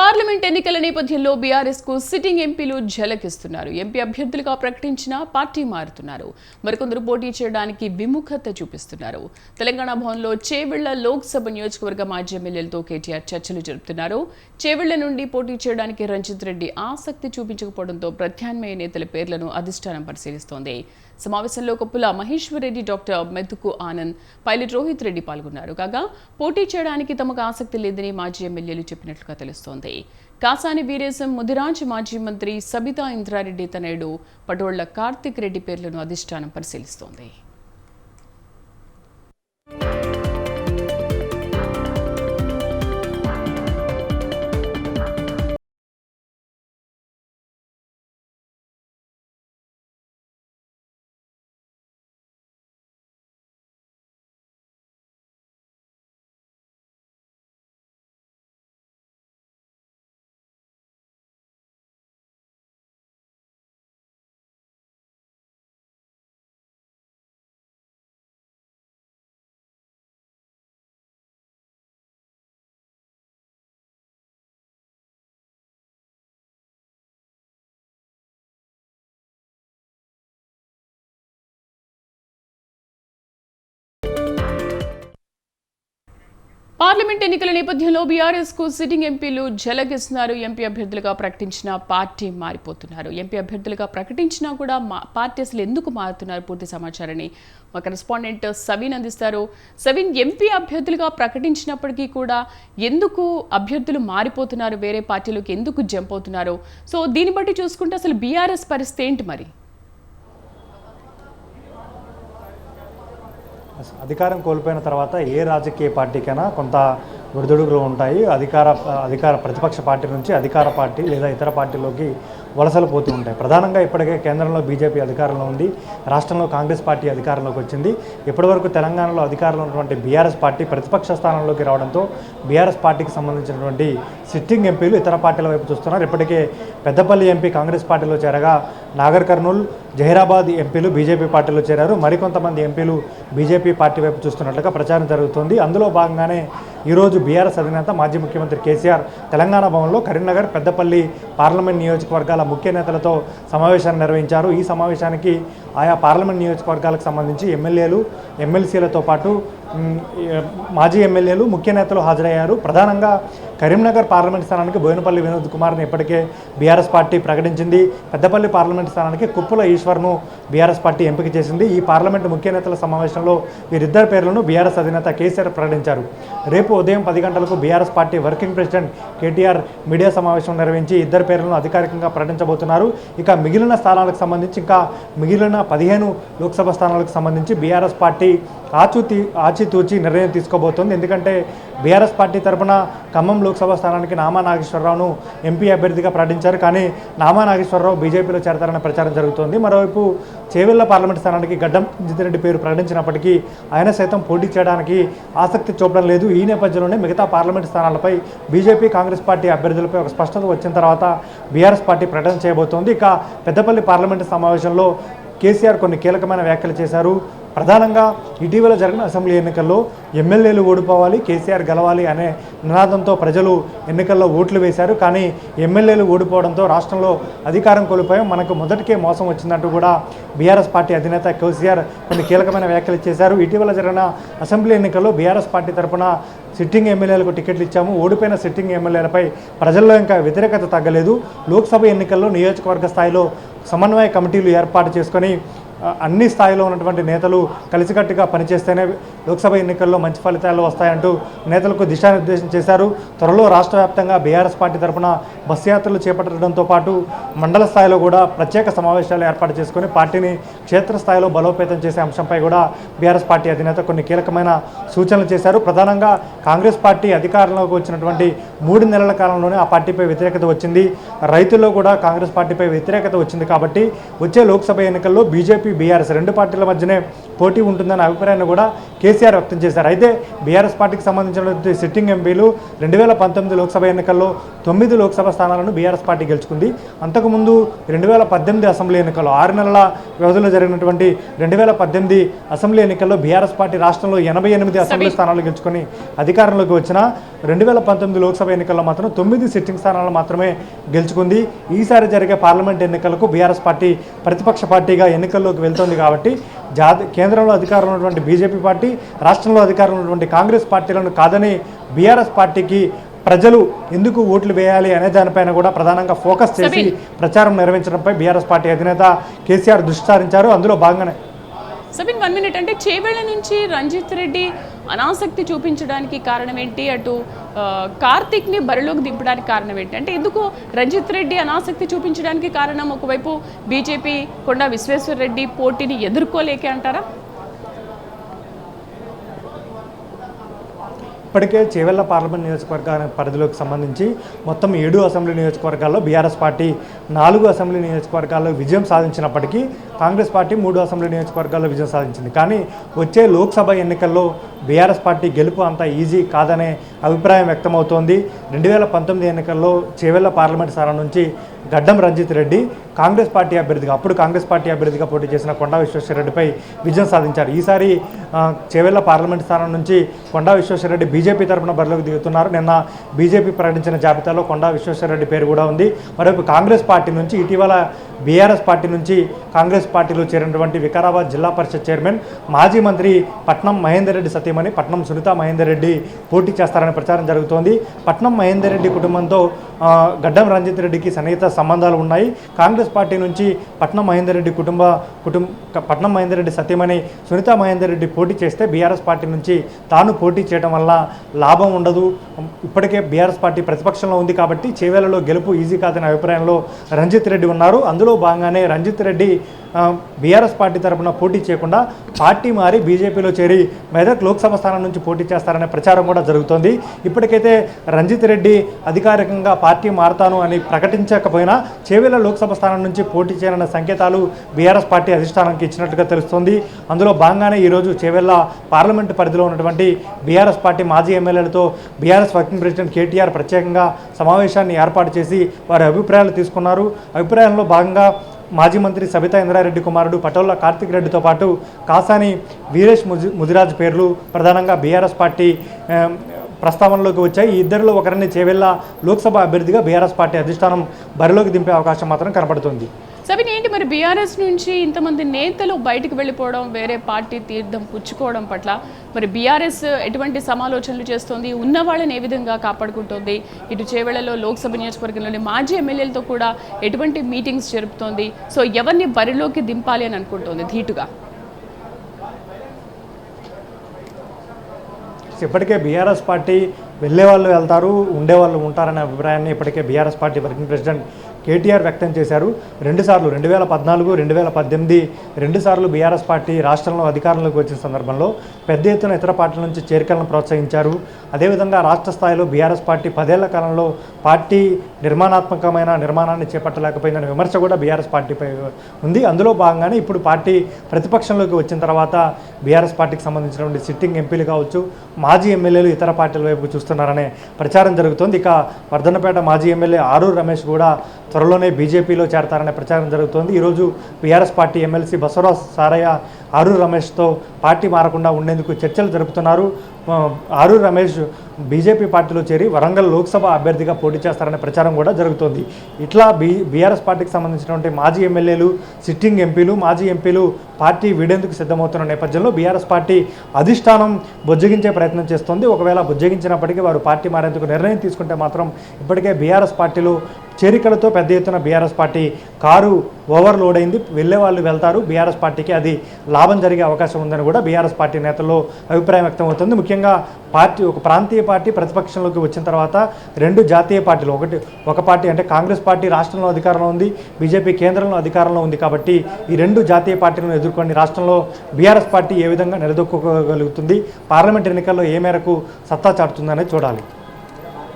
Parliament ఎన్నికల నేపథ్యంలో బీఆర్ఎస్కు సిట్టింగ్ ఎంపీలు ఝలకిస్తున్నారు. ఎంపీ అభ్యర్థులుగా ప్రకటించిన పార్టీ మారుతున్నారు. మరికొందరు పోటీ చేయడానికి విముఖత చూపిస్తున్నారు. తెలంగాణ భవన్లో చేవెళ్ళ లోక్సభ నియోజకవర్గ మాజీ ఎమ్మెల్యేలతో కేటీఆర్ చర్చలు జరుపుతున్నారు. చేవెళ్ళ నుండి పోటీ చేయడానికి రంజిత్ రెడ్డి ఆసక్తి చూపించకపోవడంతో ప్రత్యామ్నాయ నేతల పేర్లను అధిష్టానం పరిశీలిస్తోంది. సమావేశంలో కొప్పుల మహేశ్వరరెడ్డి డాక్టర్ మెతుకు ఆనంద్ పైలట్ రోహిత్ రెడ్డి పాల్గొన్నారు. కాగా పోటీ చేయడానికి తమకు ఆసక్తి లేదని మాజీ ఎమ్మెల్యేలు చెప్పినట్లుగా తెలుస్తోంది. కాసాని వీరేశం ముదిరాజ్ మాజీ మంత్రి సబితా ఇంద్రారెడ్డి తనయుడు పటోళ్ళ కార్తిక్ రెడ్డి పేర్లను అధిష్టానం పరిశీలిస్తోంది. పార్లమెంట్ ఎన్నికల నేపథ్యంలో బీఆర్ఎస్కు సిట్టింగ్ ఎంపీలు జలగిస్తున్నారు. ఎంపీ అభ్యర్థులుగా ప్రకటించిన పార్టీ మారిపోతున్నారు. ఎంపీ అభ్యర్థులుగా ప్రకటించినా కూడా మా పార్టీ అసలు ఎందుకు మారుతున్నారు? పూర్తి సమాచారాన్ని మా కరెస్పాండెంట్ సవీన్ అందిస్తారు. సవీన్ ఎంపీ అభ్యర్థులుగా ప్రకటించినప్పటికీ కూడా ఎందుకు అభ్యర్థులు మారిపోతున్నారు? వేరే పార్టీలోకి ఎందుకు జంప్ అవుతున్నారు? సో దీన్ని బట్టి చూసుకుంటే అసలు బీఆర్ఎస్ పరిస్థితి ఏంటి మరి? అధికారం కోల్పోయిన తర్వాత ఏ రాజకీయ పార్టీకైనా కొంత ఒడిదుడుగులు ఉంటాయి. అధికార అధికార ప్రతిపక్ష పార్టీ నుంచి అధికార పార్టీ లేదా ఇతర పార్టీలోకి వలసలు పోతూ ఉంటాయి. ప్రధానంగా ఇప్పటికే కేంద్రంలో బీజేపీ అధికారంలో ఉంది. రాష్ట్రంలో కాంగ్రెస్ పార్టీ అధికారంలోకి వచ్చింది. ఇప్పటివరకు తెలంగాణలో అధికారంలో ఉన్నటువంటి బీఆర్ఎస్ పార్టీ ప్రతిపక్ష స్థానంలోకి రావడంతో బీఆర్ఎస్ పార్టీకి సంబంధించినటువంటి సిట్టింగ్ ఎంపీలు ఇతర పార్టీల వైపు చూస్తున్నారు. ఇప్పటికే పెద్దపల్లి ఎంపీ కాంగ్రెస్ పార్టీలో చేరగా నాగర్ కర్నూల్ జహీరాబాద్ ఎంపీలు బీజేపీ పార్టీలో చేరారు. మరికొంతమంది ఎంపీలు బీజేపీ పార్టీ వైపు చూస్తున్నట్లుగా ప్రచారం జరుగుతోంది. అందులో భాగంగానే ఈరోజు బీఆర్ఎస్ అధినేత మాజీ ముఖ్యమంత్రి కేసీఆర్ తెలంగాణ భవన్లో కరీంనగర్ పెద్దపల్లి పార్లమెంట్ నియోజకవర్గాల ముఖ్య నేతలతో సమావేశాన్ని నిర్వహించారు. ఈ సమావేశానికి ఆయా పార్లమెంట్ నియోజకవర్గాలకు సంబంధించి ఎమ్మెల్యేలు ఎమ్మెల్సీలతో పాటు మాజీ ఎమ్మెల్యేలు ముఖ్య నేతలు హాజరయ్యారు. ప్రధానంగా కరీంనగర్ పార్లమెంట్ స్థానానికి బోయినపల్లి వినోద్ కుమార్ని ఇప్పటికే బీఆర్ఎస్ పార్టీ ప్రకటించింది. పెద్దపల్లి పార్లమెంట్ స్థానానికి కుప్పుల ఈశ్వర్ను బీఆర్ఎస్ పార్టీ ఎంపిక చేసింది. ఈ పార్లమెంటు ముఖ్య నేతల సమావేశంలో వీరిద్దరి పేర్లను బీఆర్ఎస్ అధినేత కేసీఆర్ ప్రకటించారు. రేపు ఉదయం పది గంటలకు BRS party working president KTR media సమావేశం నిర్వహించి ఇద్దరు పేర్లను అధికారికంగా ప్రకటించబోతున్నారు. ఇక మిగిలిన స్థానాలకు సంబంధించి ఇంకా మిగిలిన పదిహేను లోక్సభ స్థానాలకు సంబంధించి బీఆర్ఎస్ పార్టీ ఆచూతీ ఆచితూచి నిర్ణయం తీసుకోబోతోంది. ఎందుకంటే బీఆర్ఎస్ పార్టీ తరపున ఖమ్మం లోక్సభ స్థానానికి నామా నాగేశ్వరరావును ఎంపీ అభ్యర్థిగా ప్రకటించారు. కానీ నామా నాగేశ్వరరావు బీజేపీలో చేరతారన్న ప్రచారం జరుగుతోంది. మరోవైపు చేవెళ్ళ పార్లమెంట్ స్థానానికి గడ్డం జితిరెడ్డి పేరు ప్రకటించినప్పటికీ ఆయన సైతం పోటీ చేయడానికి ఆసక్తి చూపడం లేదు. ఈ నేపథ్యంలోనే మిగతా పార్లమెంట్ స్థానాలపై బీజేపీ కాంగ్రెస్ పార్టీ అభ్యర్థులపై ఒక స్పష్టత వచ్చిన తర్వాత బీఆర్ఎస్ పార్టీ ప్రకటన చేయబోతోంది. ఇక పెద్దపల్లి పార్లమెంటు సమావేశంలో కేసీఆర్ కొన్ని కీలకమైన వ్యాఖ్యలు చేశారు. ప్రధానంగా ఇటీవల జరిగిన అసెంబ్లీ ఎన్నికల్లో ఎమ్మెల్యేలు ఓడిపోవాలి కేసీఆర్ గెలవాలి అనే నినాదంతో ప్రజలు ఎన్నికల్లో ఓట్లు వేశారు. కానీ ఎమ్మెల్యేలు ఓడిపోవడంతో రాష్ట్రంలో అధికారం కోల్పోయాం. మనకు మొదటికే మోసం వచ్చిందంటూ కూడా బీఆర్ఎస్ పార్టీ అధినేత కేసీఆర్ కొన్ని కీలకమైన వ్యాఖ్యలు చేశారు. ఇటీవల జరిగిన అసెంబ్లీ ఎన్నికల్లో బీఆర్ఎస్ పార్టీ తరపున సిట్టింగ్ ఎమ్మెల్యేలకు టికెట్లు ఇచ్చాము. ఓడిపోయిన సిట్టింగ్ ఎమ్మెల్యేలపై ప్రజల్లో ఇంకా వ్యతిరేకత తగ్గలేదు. లోక్సభ ఎన్నికల్లో నియోజకవర్గ స్థాయిలో సమన్వయ కమిటీలు ఏర్పాటు చేసుకొని అన్ని స్థాయిలో ఉన్నటువంటి నేతలు కలిసికట్టుగా పనిచేస్తేనే లోక్సభ ఎన్నికల్లో మంచి ఫలితాలు వస్తాయంటూ నేతలకు దిశానిర్దేశం చేశారు. త్వరలో రాష్ట్ర వ్యాప్తంగా బీఆర్ఎస్ పార్టీ తరఫున బస్ యాత్రలు చేపట్టడంతో పాటు మండల స్థాయిలో కూడా ప్రత్యేక సమావేశాలు ఏర్పాటు చేసుకుని పార్టీని క్షేత్రస్థాయిలో బలోపేతం చేసే అంశంపై కూడా బీఆర్ఎస్ పార్టీ అధినేత కొన్ని కీలకమైన సూచనలు చేశారు. ప్రధానంగా కాంగ్రెస్ పార్టీ అధికారంలోకి వచ్చినటువంటి మూడు నెలల కాలంలోనే ఆ పార్టీపై వ్యతిరేకత వచ్చింది. రైతుల్లో కూడా కాంగ్రెస్ పార్టీపై వ్యతిరేకత వచ్చింది కాబట్టి వచ్చే లోక్సభ ఎన్నికల్లో బీజేపీ బీఆర్ఎస్ రెండు పార్టీల మధ్యనే పోటీ ఉంటుందన్న అభిప్రాయాన్ని కూడా కేసీఆర్ వ్యక్తం చేశారు. అయితే బీఆర్ఎస్ పార్టీకి సంబంధించినటువంటి సిట్టింగ్ ఎంపీలు రెండు వేల పంతొమ్మిది లోక్సభ ఎన్నికల్లో తొమ్మిది లోక్సభ స్థానాలను బీఆర్ఎస్ పార్టీ గెలుచుకుంది. అంతకుముందు రెండు వేల పద్దెనిమిది అసెంబ్లీ ఎన్నికల్లో ఆరు నెలల వ్యవధిలో జరిగినటువంటి రెండు వేల పద్దెనిమిది అసెంబ్లీ ఎన్నికల్లో బీఆర్ఎస్ పార్టీ రాష్ట్రంలో ఎనభై ఎనిమిది అసెంబ్లీ స్థానాలు గెలుచుకొని అధికారంలోకి వచ్చిన రెండు వేల పంతొమ్మిది లోక్సభ ఎన్నికల్లో మాత్రం తొమ్మిది సిట్టింగ్ స్థానాలు మాత్రమే గెలుచుకుంది. ఈసారి జరిగే పార్లమెంట్ ఎన్నికలకు బీఆర్ఎస్ పార్టీ ప్రతిపక్ష పార్టీగా ఎన్నికల్లోకి వెళ్తోంది కాబట్టి జాతి కేంద్రంలో అధికారంలో ఉన్నటువంటి బీజేపీ పార్టీ రాష్ట్రంలో అధికారంలో ఉన్నటువంటి కాంగ్రెస్ పార్టీలను కాదని బీఆర్ఎస్ పార్టీకి ప్రజలు ఎందుకు ఓట్లు వేయాలి అనే దానిపైన కూడా ప్రధానంగా ఫోకస్ చేసి ప్రచారం నిర్వహించడంపై బీఆర్ఎస్ పార్టీ అధినేత కేసీఆర్ దృష్టి సారించారు. అందులో భాగంగానే సబిన్ వన్ మినిట్ అంటే చేవేళ్ళ నుంచి రంజిత్ రెడ్డి అనాసక్తి చూపించడానికి కారణం ఏంటి? అటు కార్తిక్ని కార్తీక్ని బరిలోకి దింపడానికి కారణం ఏంటి? అంటే ఎందుకు రంజిత్ రెడ్డి అనాసక్తి చూపించడానికి కారణం? ఒకవైపు బీజేపీ కొండా విశ్వేశ్వర రెడ్డి పోటీని ఎదుర్కోలేకే అంటారా? ఇప్పటికే చేవెళ్ళ పార్లమెంట్ నియోజకవర్గానికి పరిధిలోకి సంబంధించి మొత్తం ఏడు అసెంబ్లీ నియోజకవర్గాల్లో బీఆర్ఎస్ పార్టీ నాలుగు అసెంబ్లీ నియోజకవర్గాల్లో విజయం సాధించినప్పటికీ కాంగ్రెస్ పార్టీ మూడు అసెంబ్లీ నియోజకవర్గాల్లో విజయం సాధించింది. కానీ వచ్చే లోక్సభ ఎన్నికల్లో బీఆర్ఎస్ పార్టీ గెలుపు అంత ఈజీ కాదనే అభిప్రాయం వ్యక్తమవుతోంది. రెండు వేల పంతొమ్మిది ఎన్నికల్లో చేవెళ్ళ పార్లమెంట్ స్థానం నుంచి గడ్డం రంజిత్ రెడ్డి కాంగ్రెస్ పార్టీ అభ్యర్థిగా అప్పుడు కాంగ్రెస్ పార్టీ అభ్యర్థిగా పోటీ చేసిన కొండా విశ్వేశ్వరరెడ్డిపై విజయం సాధించారు. ఈసారి చేవెళ్ళ పార్లమెంట్ స్థానం నుంచి కొండా విశ్వేశ్వరరెడ్డి బీజేపీ తరపున బరిలోకి దిగుతున్నారు. నిన్న బీజేపీ ప్రకటించిన జాబితాలో కొండా విశ్వేశ్వరరెడ్డి పేరు కూడా ఉంది. మరొక కాంగ్రెస్ పార్టీ నుంచి ఇటీవల బీఆర్ఎస్ పార్టీ నుంచి కాంగ్రెస్ పార్టీలో చేరినటువంటి వికారాబాద్ జిల్లా పరిషత్ చైర్మన్ మాజీ మంత్రి పట్నం మహేందర్ రెడ్డి సతీమణి పట్నం సునీత మహేందర్ రెడ్డి పోటీ చేస్తారనే ప్రచారం జరుగుతోంది. పట్నం మహేందర్ రెడ్డి కుటుంబంతో గడ్డం రంజిత్ రెడ్డికి సన్నిహిత సంబంధాలు ఉన్నాయి. కాంగ్రెస్ పార్టీ నుంచి పట్నం మహేందర్ రెడ్డి కుటుంబ కుటుంబ పట్నం మహేందర్ రెడ్డి సతీమణి సునీత మహేందర్ రెడ్డి పోటీ చేస్తే బీఆర్ఎస్ పార్టీ నుంచి తాను పోటీ చేయడం వల్ల లాభం ఉండదు. ఇప్పటికే బీఆర్ఎస్ పార్టీ ప్రతిపక్షంలో ఉంది కాబట్టి చేవేలలో గెలుపు ఈజీ కాదనే అభిప్రాయంలో రంజిత్ రెడ్డి ఉన్నారు. అందులో భాగంగానే రంజిత్ రెడ్డి బీఆర్ఎస్ పార్టీ తరపున పోటీ చేయకుండా పార్టీ మారి బీజేపీలో చేరి మెదక్ లోక్సభ స్థానం నుంచి పోటీ చేస్తారనే ప్రచారం కూడా జరుగుతోంది. ఇప్పటికైతే రంజిత్ రెడ్డి అధికారికంగా పార్టీ మారతాను అని ప్రకటించకపోయినా చేవేల లోక్సభ స్థానం నుంచి పోటీ చేయాలన్న సంకేతాలు బీఆర్ఎస్ పార్టీ అధిష్టానానికి ఇచ్చినట్లుగా తెలుస్తోంది. అందులో భాగంగానే ఈరోజు చేవెళ్ళ పార్లమెంటు పరిధిలో ఉన్నటువంటి బీఆర్ఎస్ పార్టీ మాజీ ఎమ్మెల్యేలతో బీఆర్ఎస్ వర్కింగ్ ప్రెసిడెంట్ కేటీఆర్ ప్రత్యేకంగా సమావేశాన్ని ఏర్పాటు చేసి వారి అభిప్రాయాలు తీసుకున్నారు. అభిప్రాయంలో భాగంగా మాజీ మంత్రి సబితా ఇంద్రారెడ్డి కుమారుడు పటోల కార్తిక్ రెడ్డితో పాటు కాసాని వీరేష్ ముదిరాజ్ పేర్లు ప్రధానంగా బీఆర్ఎస్ పార్టీ ప్రస్తావనలోకి వచ్చాయి. ఈ ఇద్దరిలో ఒకరిని చేవెళ్ళ లోక్సభ అభ్యర్థిగా బీఆర్ఎస్ పార్టీ అధిష్టానం బరిలోకి దింపే అవకాశం మాత్రం కనపడుతుంది సబిన్ ఏంటి మరి బీఆర్ఎస్ నుంచి ఇంతమంది నేతలు బయటకు వెళ్ళిపోవడం వేరే పార్టీ తీర్థం పుచ్చుకోవడం పట్ల మరి బీఆర్ఎస్ ఎటువంటి సమాలోచనలు చేస్తోంది? ఉన్న వాళ్ళని ఏ విధంగా కాపాడుకుంటోంది? ఇటు చేవెళ్ళలో లోక్సభ నియోజకవర్గంలోని మాజీ ఎమ్మెల్యేలతో కూడా ఎటువంటి మీటింగ్స్ జరుపుతోంది? సో ఎవరిని బరిలోకి దింపాలి అని అనుకుంటోంది ధీటుగా? ఇప్పటికే బీఆర్ఎస్ పార్టీ వెళ్ళే వాళ్ళు వెళ్తారు ఉండేవాళ్ళు ఉంటారనే అభిప్రాయాన్ని ఇప్పటికే BRS party working president KTR వ్యక్తం చేశారు. రెండుసార్లు రెండు వేల పద్నాలుగు రెండు వేల పద్దెనిమిది రెండుసార్లు బీఆర్ఎస్ పార్టీ రాష్ట్రంలో అధికారంలోకి వచ్చిన సందర్భంలో పెద్ద ఎత్తున ఇతర పార్టీల నుంచి చేరికలను ప్రోత్సహించారు. అదేవిధంగా రాష్ట్ర స్థాయిలో బీఆర్ఎస్ పార్టీ పదేళ్ళ కాలంలో పార్టీ నిర్మాణాత్మకమైన నిర్మాణాన్ని చేపట్టలేకపోయిందనే విమర్శ కూడా బీఆర్ఎస్ పార్టీపై ఉంది. అందులో భాగంగానే ఇప్పుడు పార్టీ ప్రతిపక్షంలోకి వచ్చిన తర్వాత బీఆర్ఎస్ పార్టీకి సంబంధించినటువంటి సిట్టింగ్ ఎంపీలు కావచ్చు మాజీ ఎమ్మెల్యేలు ఇతర పార్టీల వైపు చూస్తున్నారనే ప్రచారం జరుగుతోంది. ఇక వర్ధన్నపేట మాజీ ఎమ్మెల్యే ఆరూరు రమేష్ కూడా త్వరలోనే బీజేపీలో చేరతారనే ప్రచారం జరుగుతోంది. ఈరోజు BRS party MLC Basavaraj Saraiah ఆరు రమేష్తో పార్టీ మారకుండా ఉండేందుకు చర్చలు జరుపుతున్నారు. ఆరు రమేష్ బీజేపీ పార్టీలో చేరి వరంగల్ లోక్సభ అభ్యర్థిగా పోటీ చేస్తారనే ప్రచారం కూడా జరుగుతోంది. ఇట్లా బీ బీఆర్ఎస్ పార్టీకి సంబంధించినటువంటి మాజీ ఎమ్మెల్యేలు సిట్టింగ్ ఎంపీలు మాజీ ఎంపీలు పార్టీ వీడేందుకు సిద్ధమవుతున్న నేపథ్యంలో బీఆర్ఎస్ పార్టీ అధిష్టానం బుజ్జగించే ప్రయత్నం చేస్తోంది. ఒకవేళ బుజ్జగించినప్పటికీ వారు పార్టీ మారేందుకు నిర్ణయం తీసుకుంటే మాత్రం ఇప్పటికే బీఆర్ఎస్ పార్టీలో చేరికలతో పెద్ద ఎత్తున బీఆర్ఎస్ పార్టీ కారు ఓవర్లోడ్ అయింది వెళ్ళే వాళ్ళు వెళ్తారు. బీఆర్ఎస్ పార్టీకి అది లాభం జరిగే అవకాశం ఉందని కూడా బీఆర్ఎస్ పార్టీ నేతల్లో అభిప్రాయం వ్యక్తమవుతుంది ముఖ్యంగా పార్టీ ఒక ప్రాంతీయ పార్టీ ప్రతిపక్షంలోకి వచ్చిన తర్వాత రెండు జాతీయ పార్టీలు ఒకటి ఒక పార్టీ అంటే కాంగ్రెస్ పార్టీ రాష్ట్రంలో అధికారంలో ఉంది బీజేపీ కేంద్రంలో అధికారంలో ఉంది కాబట్టి ఈ రెండు జాతీయ పార్టీలను ఎదుర్కొని రాష్ట్రంలో బీఆర్ఎస్ పార్టీ ఏ విధంగా నిలదొక్కగలుగుతుంది పార్లమెంట్ ఎన్నికల్లో ఏ మేరకు సత్తా చాటుతుందనేది చూడాలి.